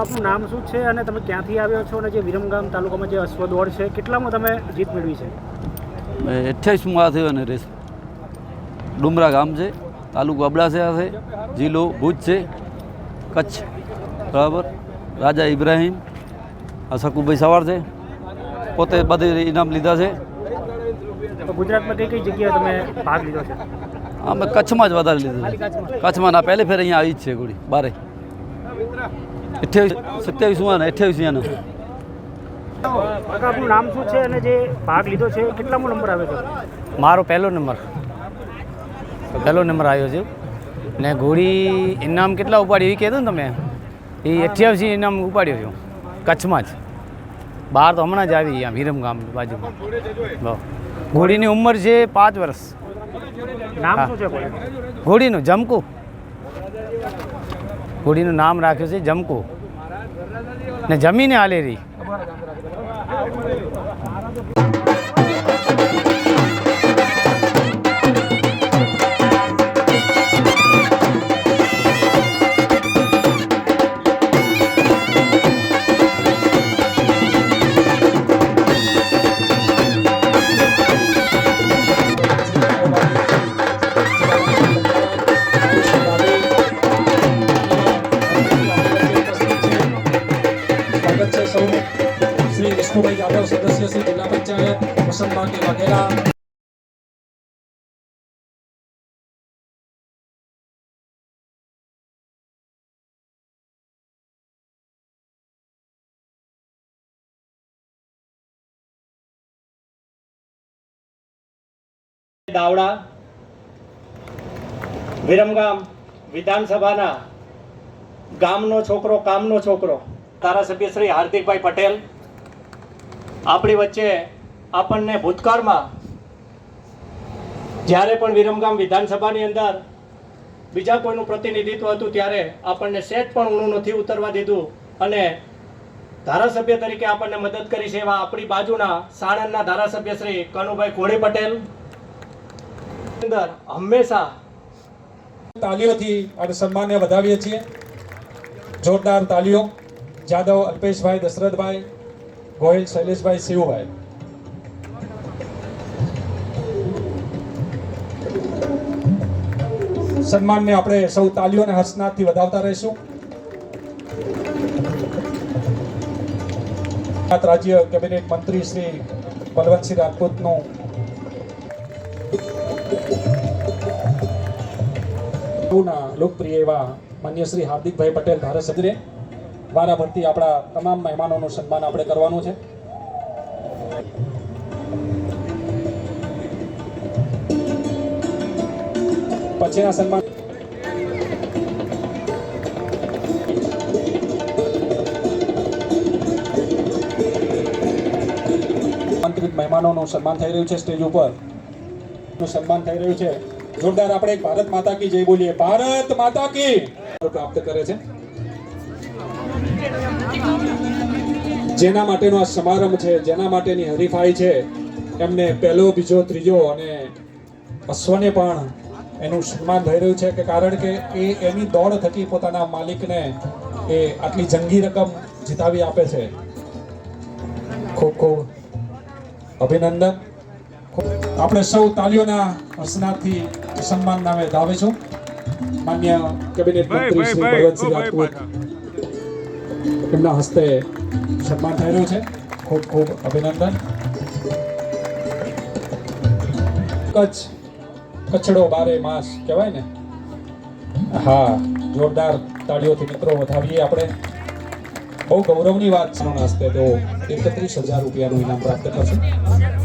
આપનું નામ શું છે અને તમે ક્યાંથી આવ્યો છો અને જે વિરમગામ તાલુકામાં જે અશ્વ દોડ છે કેટલામાં તમે જીત મેળવી છે? અઠ્યાવીસમું આ થયો અને રેસ. ડુમરા ગામ છે તાલુકો અબડાસા છે જિલ્લો ભુજ છે કચ્છ. બરાબર? રાજા ઇબ્રાહીમ આ શકુભાઈ સવાર છે પોતે બધે ઇનામ લીધા છે. ગુજરાતમાં કઈ કઈ જગ્યાએ તમે ભાગ લીધો છે? અમે કચ્છમાં જ વધારે લીધું કચ્છમાં. ના પહેલી ફેર અહીંયા આવી જ છે ગોળી બારે. અઠ્યાવીસ સત્યાવીસમાં ને અઠ્યાવીસ ને કાકા આપનું નામ શું છે અને જે ભાગ લીધો છે કેટલામો નંબર આવ્યો છે? મારો પહેલો નંબર. પહેલો નંબર આવ્યો છે. ને ઘોડી ઇનામ કેટલા ઉપાડ્યું એ કહેતો ને તમે? એ અઠ્યાવીસ ઇનામ ઉપાડ્યો છું. કચ્છમાં જ. બહાર તો હમણાં જ આવી અહીંયા વિરમગામ બાજુમાં. બહુ ઘોડીની ઉંમર છે પાંચ વર્ષ. નામ શું છે ઘોડીનું જમકુ. ઘોડીનું નામ રાખ્યું છે જમકુ. ને જમીને હાલેરી. વિષ્ણુભાઈ યાદવ સદસ્ય શ્રી જિલ્લા પંચાયત વસંતભાઈ વાઘેલા દાવડા, વિરમગામ વિધાનસભાના ગામનો છોકરો, કામનો છોકરો, ધારાસભ્ય શ્રી હાર્દિકભાઈ પટેલ આપણી વચ્ચે આપણને ભૂતકાળમાં જ્યારે પણ વિરમગામ વિધાનસભાની અંદર બીજા કોઈનું પ્રતિનિધિત્વ હતું ત્યારે આપણને સેજ પણ ઊણું નથી ઉતરવા દીધું અને ધારાસભ્ય તરીકે આપણને મદદ કરી છે એવા આપણી બાજુના સાણંદના ધારાસભ્ય શ્રી કનુભાઈ કોળી પટેલ. અંદર હંમેશા તાલીઓથી આપણે સન્માનને વધાવીએ છીએ. જોરદાર તાલીઓ જાદવ અલ્પેશભાઈ દશરથભાઈ ગોહિલ શૈલેષભાઈ શિવભાઈ સન્માનને આપણે સૌ તાલીઓ અને હર્ષનાથથી વધાવતા રહીશું. રાજ્ય કેબિનેટ મંત્રી શ્રી બલવંતસિંહ રાજપૂતનું લોકપ્રિય એવા માન્ય શ્રી હાર્દિકભાઈ પટેલ ધારાસભ્યને વારાફરતી આપણા તમામ મહેમાનોનું સન્માન આપણે કરવાનું છે. પછીના સન્માન આમંત્રિત મહેમાનોનું સન્માન થઈ રહ્યું છે સ્ટેજ ઉપર. સન્માન થઈ રહ્યું છે. જોરદાર આપણે એક ભારત માતા કી જય બોલીએ. ભારત માતા કી! પ્રાપ્ત કરે છે. જેના માટેનો આ સમારંભ છે જેના માટેની હરીફાઈ છે એમને પહેલો બીજો ત્રીજો અને અશ્વને પણ એનું સન્માન થઈ રહ્યું છે કે કારણ કે એ એની દોડ થકી પોતાના માલિકને એ આટલી જંગી રકમ જીતાવી આપે છે ખૂબ ખૂબ અભિનંદન આપણે સૌ તાલીઓના હસનાથી સન્માન નામે ધાવીશું માન્ય કેબિનેટ મંત્રી શ્રી બળવંતસિંહ રાજપૂત એમના હસ્તે સન્માન થઈ રહ્યું છે. ખૂબ ખૂબ અભિનંદન. કચ્છ, કચ્છડો બારે માસ કહેવાય ને? હા, જોરદાર તાળીઓથી મિત્રો વધાવીએ આપણે. બહુ ગૌરવની વાત છે. હસ્તે તેઓ એકત્રીસ હજાર રૂપિયાનું ઇનામ પ્રાપ્ત કરશે.